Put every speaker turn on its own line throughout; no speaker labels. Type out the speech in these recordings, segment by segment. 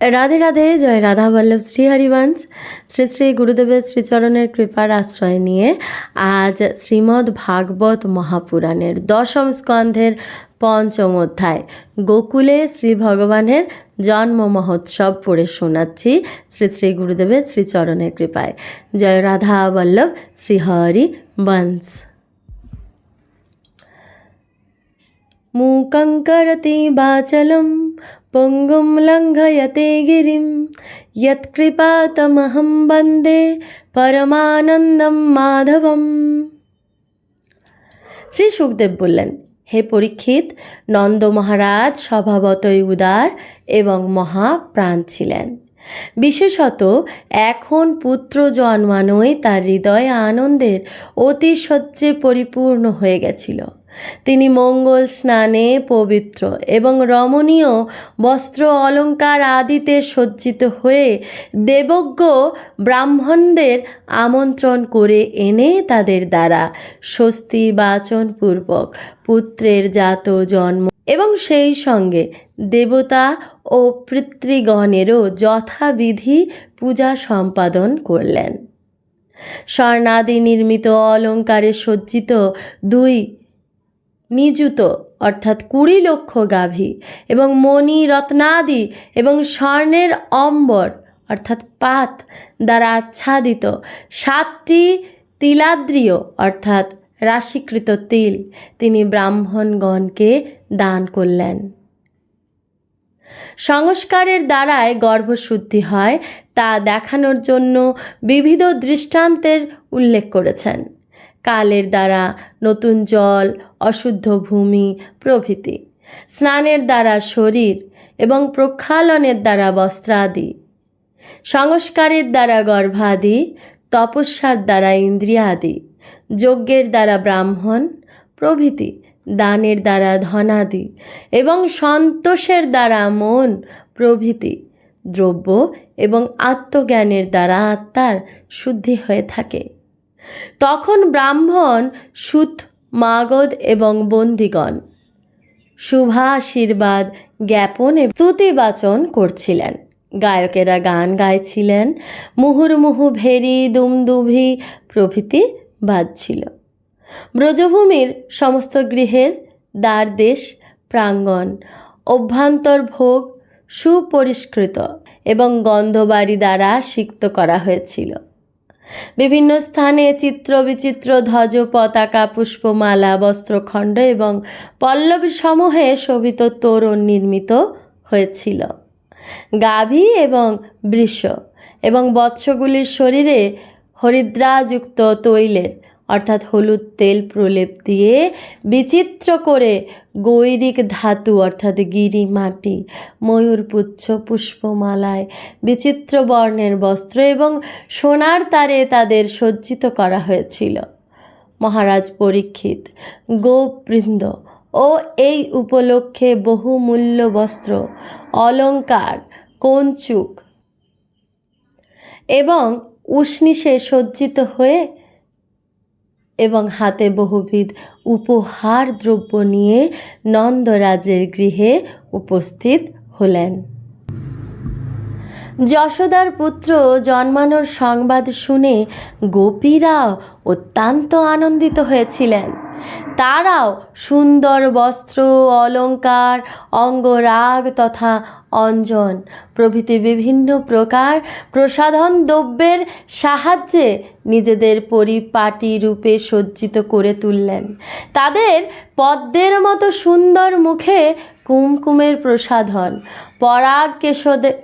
রাধে রাধে, জয় রাধা বল্লভ শ্রী হরিবংশ। শ্রী শ্রী গুরুদেবের শ্রীচরণের কৃপার আশ্রয় নিয়ে আজ শ্রীমদ্ ভাগবত মহাপুরাণের দশম স্কন্ধের পঞ্চম অধ্যায় গোকুলে শ্রী ভগবানের জন্ম মহোৎসব পড়ে শোনাচ্ছি শ্রী শ্রী গুরুদেবের শ্রীচরণের কৃপায়। জয় রাধা বল্লভ শ্রীহরি বংশ। মূকং করতি বাচলম পঙ্গুম লঙ্ঘয়তে গিরিম ইয়ৎকৃপাতমহম বন্দে পরমানন্দম মাধবম শ্রী সুখদেব বললেন হে পরীক্ষিত নন্দ মহারাজ স্বভাবতই উদার এবং মহাপ্রাণ ছিলেন। বিশেষত এখন পুত্র জন্মানোই তার হৃদয় আনন্দের অতিশয্যে পরিপূর্ণ হয়ে গেছিল। তিনি মঙ্গল স্নানে পবিত্র এবং রমণীয় বস্ত্র অলঙ্কার আদিতে সজ্জিত হয়ে দেবজ্ঞ ব্রাহ্মণদের আমন্ত্রণ করে এনে তাদের দ্বারা স্বস্তি বাচনপূর্বক পুত্রের জাত জন্ম এবং সেই সঙ্গে দেবতা ও পিতৃগণেরও যথাবিধি পূজা সম্পাদন করলেন। স্বর্ণাদি নির্মিত অলঙ্কারে সজ্জিত দুই নিযুত, অর্থাৎ কুড়ি লক্ষ গাভী এবং মণি, রত্নাদি এবং স্বর্ণের অম্বর, অর্থাৎ পাত, দ্বারা আচ্ছাদিত সাতটি তিলাদ্রিয়, অর্থাৎ রাশিকৃত তিল তিনি ব্রাহ্মণগণকে দান করলেন। সংস্কারের দ্বারায় গর্ভশুদ্ধি হয় তা দেখানোর জন্য বিবিধ দৃষ্টান্তের উল্লেখ করেছেন। কালের দ্বারা নতুন জল, অশুদ্ধ ভূমি, প্রভৃতি। স্নানের দ্বারা শরীর এবং প্রক্ষালনের দ্বারা বস্ত্রাদি। সংস্কারের দ্বারা গর্ভাদি, তপস্যার দ্বারা ইন্দ্রিয়াদি। যজ্ঞের দ্বারা ব্রাহ্মণ, প্রভৃতি, দানের দ্বারা ধনাদি এবং সন্তোষের দ্বারা মন, প্রভৃতি। দ্রব্য এবং আত্মজ্ঞানের দ্বারা আত্মার শুদ্ধি হয়ে থাকে। তখন ব্রাহ্মণ সুত মাগধ এবং বন্দিগণ শুভাশীর্বাদ জ্ঞাপন এবং স্তুতিবাচন করছিলেন। গায়কেরা গান গাইছিলেন, মুহুর্মুহু ভেরি দুমদুভি প্রভৃতি বাজছিল। ব্রজভূমির সমস্ত গৃহের দ্বার দেশ, প্রাঙ্গণ, অভ্যন্তর ভোগ সুপরিষ্কৃত এবং গন্ধবাড়ি দ্বারা সিক্ত করা হয়েছিল। বিভিন্ন স্থানে চিত্র বিচিত্র ধ্বজ, পতাকা, পুষ্পমালা, বস্ত্রখণ্ড এবং পল্লবী সমূহে শোভিত তোরণ নির্মিত হয়েছিল। গাভী এবং বৃষ এবং বৎসগুলির শরীরে হরিদ্রাযুক্ত তৈলের অর্থাৎ হলুদ তেল প্রলেপ দিয়ে বিচিত্র করে গৈরিক ধাতু, অর্থাৎ গিরি মাটি ময়ূরপুচ্ছ পুষ্পমালায় বিচিত্র বর্ণের বস্ত্র এবং সোনার তারে তাদের সজ্জিত করা হয়েছিল। মহারাজ পরীক্ষিত গোবৃন্দ ও এই উপলক্ষে বহুমূল্য বস্ত্র, অলঙ্কার, কঞ্চুক এবং উষ্ণিসে সজ্জিত হয়ে এবং হাতে বহুবিধ উপহার দ্রব্য নিয়ে নন্দরাজের গৃহে উপস্থিত হলেন। যশোদার পুত্র জন্মানোর সংবাদ শুনে গোপীরা অত্যন্ত আনন্দিত হয়েছিলেন। তারাও সুন্দর বস্ত্র, অলঙ্কার, অঙ্গরাগ তথা অঞ্জন। প্রভৃতি বিভিন্ন প্রকার প্রসাধন দ্রব্যের সাহায্যে নিজেদের পরিপাটি রূপে সজ্জিত করে তুললেন। তাদের পদ্মের মতো সুন্দর মুখে কুমকুমের প্রসাধন পরাগ কেশদের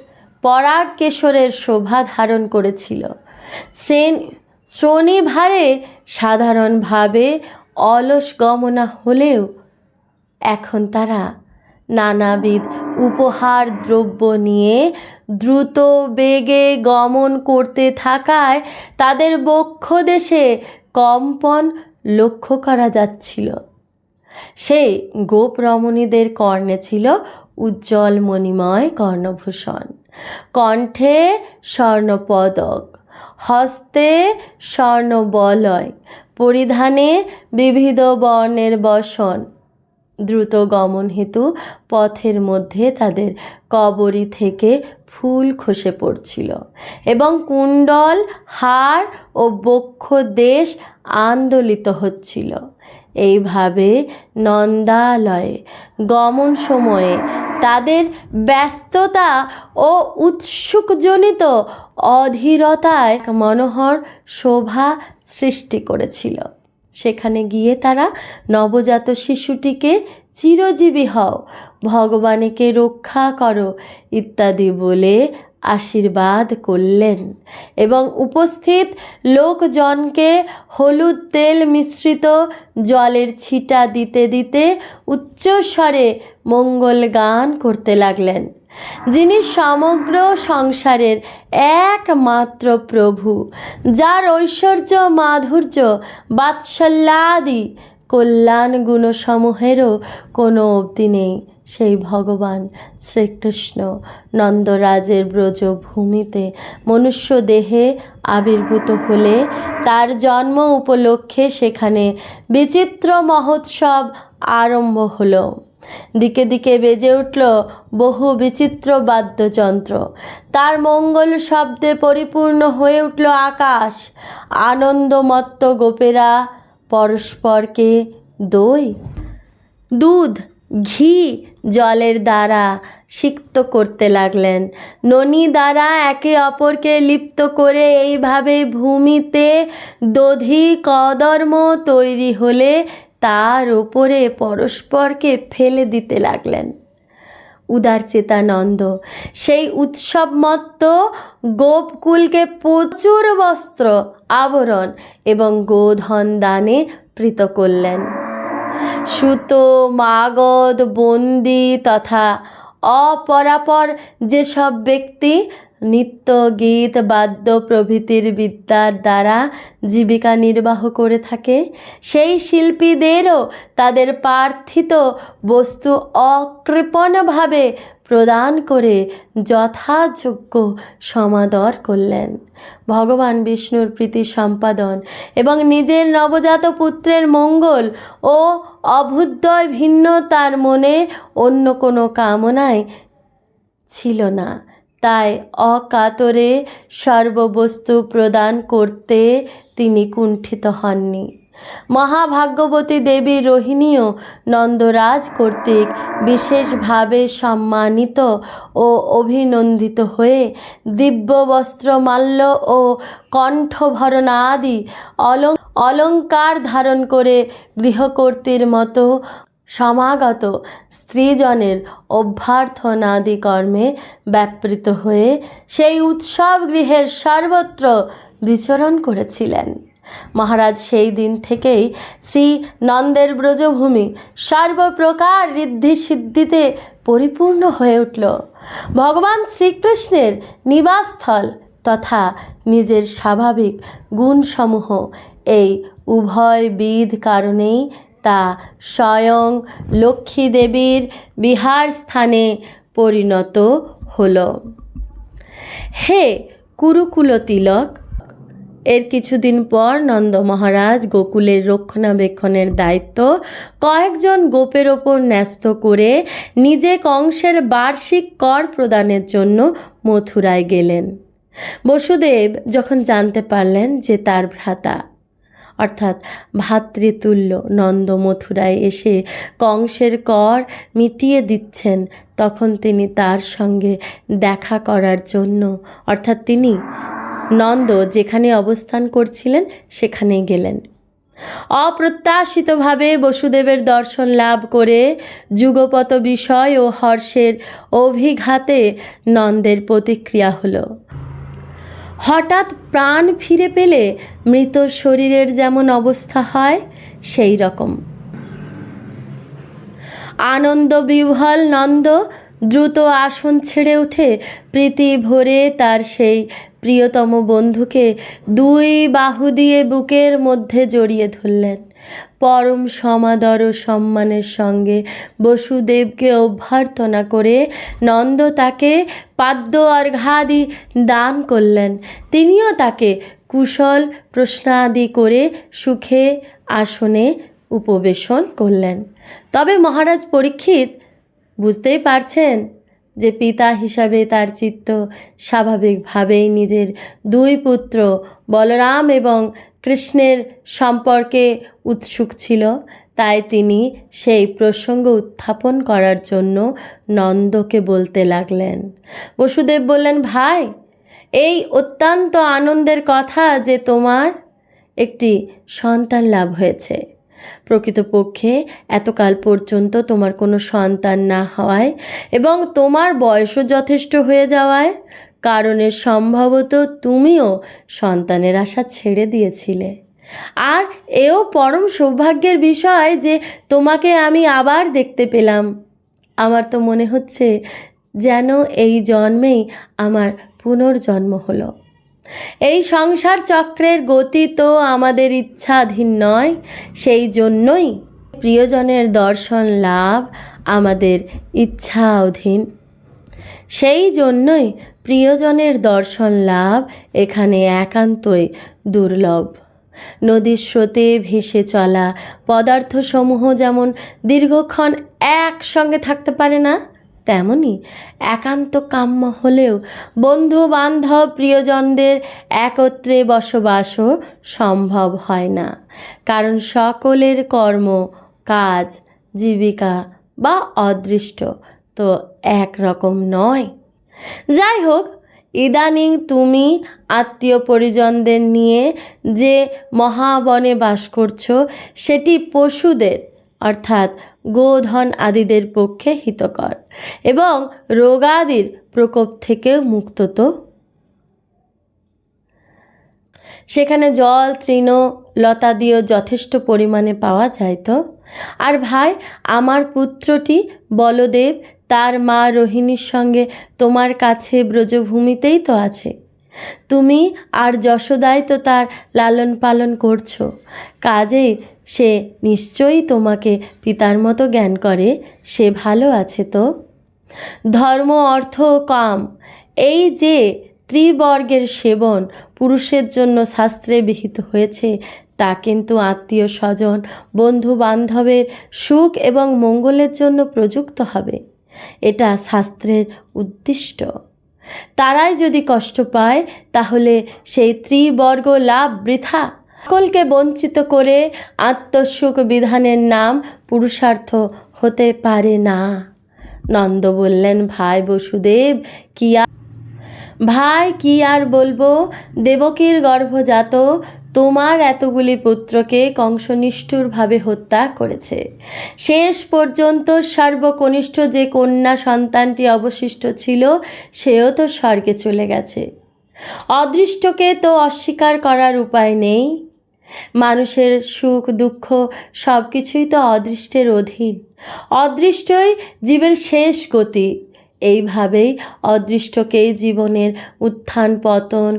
পরাগ কেশরের শোভা ধারণ করেছিল। শ্রেণি শ্রোণীভারে সাধারণভাবে অলস গমনা হলেও এখন তারা নানাবিধ উপহার দ্রব্য নিয়ে দ্রুত বেগে গমন করতে থাকায় তাদের বক্ষ দেশে কম্পন লক্ষ্য করা যাচ্ছিল। সেই গোপ রমণীদের কর্ণে ছিল উজ্জ্বল মণিময় কর্ণভূষণ। কণ্ঠে স্বর্ণপদক, হস্তে স্বর্ণবলয় পরিধানে বিবিধ বর্ণের বসন। দ্রুত গমন হেতু পথের মধ্যে তাদের কবরী থেকে ফুল খসে পড়ছিল এবং কুণ্ডল, হাড় ও বক্ষ দেশ আন্দোলিত হচ্ছিল। এইভাবে নন্দালয়ে গমন সময়ে তাদের ব্যস্ততা ও উৎসুকজনিত অধীরতায় মনোহর শোভা সৃষ্টি করেছিল। সেখানে গিয়ে তারা নবজাত শিশুটিকে চিরজীবী হও, ভগবানকে রক্ষা করো ইত্যাদি বলে আশীর্বাদ করলেন। এবং উপস্থিত লোকজনকে হলুদ তেল মিশ্রিত জলের ছিটা দিতে দিতে উচ্চস্বরে মঙ্গল গান করতে লাগলেন। যিনি সমগ্র সংসারের একমাত্র প্রভু, যার ঐশ্বর্য, মাধুর্য, বাৎসল্যাদি কল্যাণ গুণসমূহেরও কোনো অবধি নেই। সেই ভগবান শ্রীকৃষ্ণ নন্দরাজের ব্রজভূমিতে মনুষ্য দেহে আবির্ভূত হলে তার জন্ম উপলক্ষে সেখানে বিচিত্র মহোৎসব আরম্ভ হলো। দিকে দিকে বেজে উঠল বহু বিচিত্র বাদ্যযন্ত্র। তার মঙ্গল শব্দে পরিপূর্ণ হয়ে উঠল আকাশ। আনন্দমত্ত গোপেরা পরস্পরকে দই, দুধ, ঘি জলের দ্বারা সিক্ত করতে লাগলেন। ননি দ্বারা একে অপরকে লিপ্ত করে এইভাবে ভূমিতে দধি কদর্ম তৈরি হলে তার ওপরে পরস্পরকে ফেলে দিতে লাগলেন। উদার চেতানন্দ সেই উৎসবমত্ত গোপকুলকে প্রচুর বস্ত্র, আবরণ এবং গোধন দানে প্রীত করলেন। সুতো, মাগধ, বন্দি তথা অপরাপর যেসব ব্যক্তি নৃত্য, গীত, বাদ্য প্রভৃতির বিদ্যার দ্বারা জীবিকা নির্বাহ করে থাকে। সেই শিল্পীদেরও তাদের প্রার্থিত বস্তু অকৃপণভাবে প্রদান করে যথাযোগ্য সমাদর করলেন। ভগবান বিষ্ণুর প্রীতি সম্পাদন এবং নিজের নবজাত পুত্রের মঙ্গল ও অভ্যুদয় ভিন্ন তার মনে অন্য কোনো কামনায় ছিল না। তাই অকাতরে সর্ববস্তু প্রদান করতে তিনি কুণ্ঠিত হননি। মহাভাগ্যবতী দেবী রোহিণীও নন্দরাজ কর্তৃক বিশেষভাবে সম্মানিত ও অভিনন্দিত হয়ে দিব্য বস্ত্রমাল্য ও কণ্ঠভরণ আদি অলং, অলঙ্কার ধারণ করে গৃহকর্ত্রীর মতো সমাগত স্ত্রীজনের অভ্যর্থনাদি কর্মে ব্যাপৃত হয়ে সেই উৎসব গৃহের সর্বত্র বিচরণ করেছিলেন। মহারাজ সেই দিন থেকেই শ্রী নন্দের ব্রজভূমি সর্বপ্রকার ঋদ্ধি সিদ্ধিতে পরিপূর্ণ হয়ে উঠল। ভগবান শ্রীকৃষ্ণের নিবাসস্থল তথা নিজের স্বাভাবিক গুণসমূহ এই উভয় বিধ কারণেই তা স্বয়ং লক্ষ্মী দেবীর বিহার স্থানে পরিণত হল। হে কুরুকুল তিলক এর কিছুদিন পর নন্দ মহারাজ গোকুলের রক্ষণাবেক্ষণের দায়িত্ব কয়েকজন গোপের ওপর ন্যস্ত করে নিজে কংসের বার্ষিক কর প্রদানের জন্য মথুরায় গেলেন। বসুদেব যখন জানতে পারলেন যে তার ভ্রাতা অর্থাৎ ভাতৃতুল্য নন্দ মথুরায় এসে কংসের কর মিটিয়ে দিচ্ছেন, তখন তিনি তার সঙ্গে দেখা করার জন্য। অর্থাৎ তিনি নন্দ যেখানে অবস্থান করছিলেন, সেখানে গেলেন। অপ্রত্যাশিতভাবে বসুদেবের দর্শন লাভ করে যুগপত বিষয় ও হর্ষের অভিঘাতে নন্দের প্রতিক্রিয়া হলো। হঠাৎ প্রাণ ফিরে পেলে মৃত শরীরের যেমন অবস্থা হয়, সেই রকম। আনন্দ বিহ্বল নন্দ দ্রুত আসন ছেড়ে উঠে প্রীতি ভরে তার সেই প্রিয়তম বন্ধুকে দুই বাহু দিয়ে বুকের মধ্যে জড়িয়ে ধরলেন। পরম সমাদর ও সম্মানের সঙ্গে বসুদেবকে অভ্যর্থনা করে নন্দ তাকে পাদ্য অর্ঘাদি দান করলেন। তিনিও তাকে কুশল প্রশ্নাদি করে সুখে আসনে উপবেশন করলেন। তবে মহারাজ পরীক্ষিত বুঝতেই পারছেন যে পিতা হিসাবে তার চিত্ত স্বাভাবিকভাবেই নিজের দুই পুত্র বলরাম এবং কৃষ্ণের সম্পর্কে উৎসুক ছিল, তাই তিনি সেই প্রসঙ্গ উত্থাপন করার জন্য নন্দকে বলতে লাগলেন। বসুদেব বললেন, ভাই, এই অত্যন্ত আনন্দের কথা যে তোমার একটি সন্তান লাভ হয়েছে। প্রকৃতপক্ষে এতকাল পর্যন্ত তোমার কোনো সন্তান না হওয়ায় এবং তোমার বয়সও যথেষ্ট হয়ে যাওয়ায় কারণে সম্ভবত তুমিও সন্তানের আশা ছেড়ে দিয়েছিলে। আর এও পরম সৌভাগ্যের বিষয় যে তোমাকে আমি আবার দেখতে পেলাম। আমার তো মনে হচ্ছে যেন এই জন্মেই আমার পুনর্জন্ম হলো। এই সংসার চক্রের গতি তো আমাদের ইচ্ছাধীন নয়, সেই জন্যই প্রিয়জনের দর্শন লাভ আমাদের ইচ্ছা অধীন সেই জন্যই প্রিয়জনের দর্শন লাভ এখানে একান্তই দুর্লভ। নদীর স্রোতে ভেসে চলা পদার্থসমূহ যেমন দীর্ঘক্ষণ একসঙ্গে থাকতে পারে না, তেমনি একান্ত কাম্য হলেও বন্ধু বান্ধব প্রিয়জনদের একত্রে বসবাসও সম্ভব হয় না। কারণ সকলের কর্ম, কাজ, জীবিকা বা অদৃষ্ট তো একরকম নয়। যাই হোক ইদানিং তুমি আত্মীয় পরিজনদের নিয়ে যে মহাবনে বাস করছ, সেটি পশুদের, অর্থাৎ গোধন আদিদের পক্ষে হিতকর এবং রোগাদির প্রকোপ থেকেও মুক্ত তো। সেখানে জল, তৃণ, লতা দিয়েও যথেষ্ট পরিমাণে পাওয়া যায় তো। আর ভাই, আমার পুত্রটি বলদেব তার মা রোহিণীর সঙ্গে তোমার কাছে ব্রজভূমিতেই তো আছে। তুমি আর যশোদায় তো তার লালন পালন করছ। কাজেই সে নিশ্চয়ই তোমাকে পিতার মতো জ্ঞান করে, সে ভালো আছে তো? ধর্ম অর্থ কাম। এই যে ত্রিবর্গের সেবন পুরুষের জন্য শাস্ত্রে বিহিত হয়েছে, তা কিন্তু আত্মীয় স্বজন বন্ধু বান্ধবের সুখ এবং মঙ্গলের জন্য প্রযুক্ত হবে। এটা শাস্ত্রের উদ্দিষ্ট। তারাই যদি কষ্ট পায়, তাহলে সেই ত্রিবর্গ লাভ বৃথা। সকলকে বঞ্চিত করে আত্মসুখ বিধানের নাম পুরুষার্থ হতে পারে না। নন্দ বললেন, ভাই বসুদেব, কি ভাই, কি আর বলব? দেবকীর গর্ভজাত তোমার এতগুলি পুত্রকে কংস নিষ্ঠুরভাবে হত্যা করেছে। শেষ পর্যন্ত সর্বকনিষ্ঠ যে কন্যা সন্তানটি অবশিষ্ট ছিল, সেও তো স্বর্গে চলে গেছে। অদৃষ্টকে তো অস্বীকার করার উপায় নেই। মানুষের সুখ, দুঃখ সব কিছুই তো অদৃষ্টের অধীন। অদৃষ্টই জীবের শেষ গতি। এইভাবেই অদৃষ্টকেই জীবনের উত্থান পতন,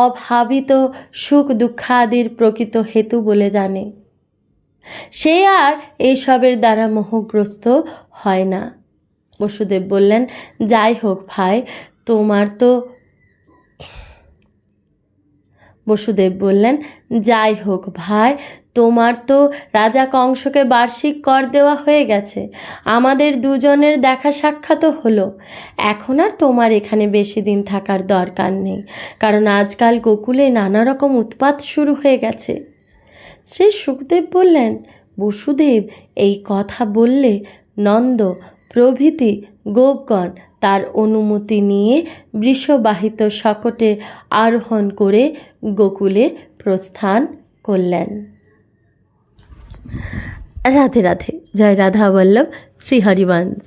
অভাবিত সুখ দুঃখাদির প্রকৃত হেতু বলে জানে। সে আর এইসবের দ্বারা মোহগ্রস্ত হয় না। বসুদেব বললেন, যাই হোক ভাই, তোমার তো বসুদেব বললেন, যাই হোক ভাই তোমার তো রাজা কংসকে বার্ষিক কর দেওয়া হয়ে গেছে। আমাদের দুজনের দেখা সাক্ষাৎও হলো। এখন আর তোমার এখানে বেশি দিন থাকার দরকার নেই, কারণ আজকাল গোকুলে নানা রকম উৎপাত শুরু হয়ে গেছে। শ্রী সুখদেব বললেন, বসুদেব, এই কথা বললে নন্দ, প্রভৃতি, গোপগণ তার অনুমতি নিয়ে বৃষবাহিত শকটে আরোহণ করে গোকুলে প্রস্থান করলেন। রাধে রাধে জয় রাধা বল্লভ শ্রী হরিবংশ।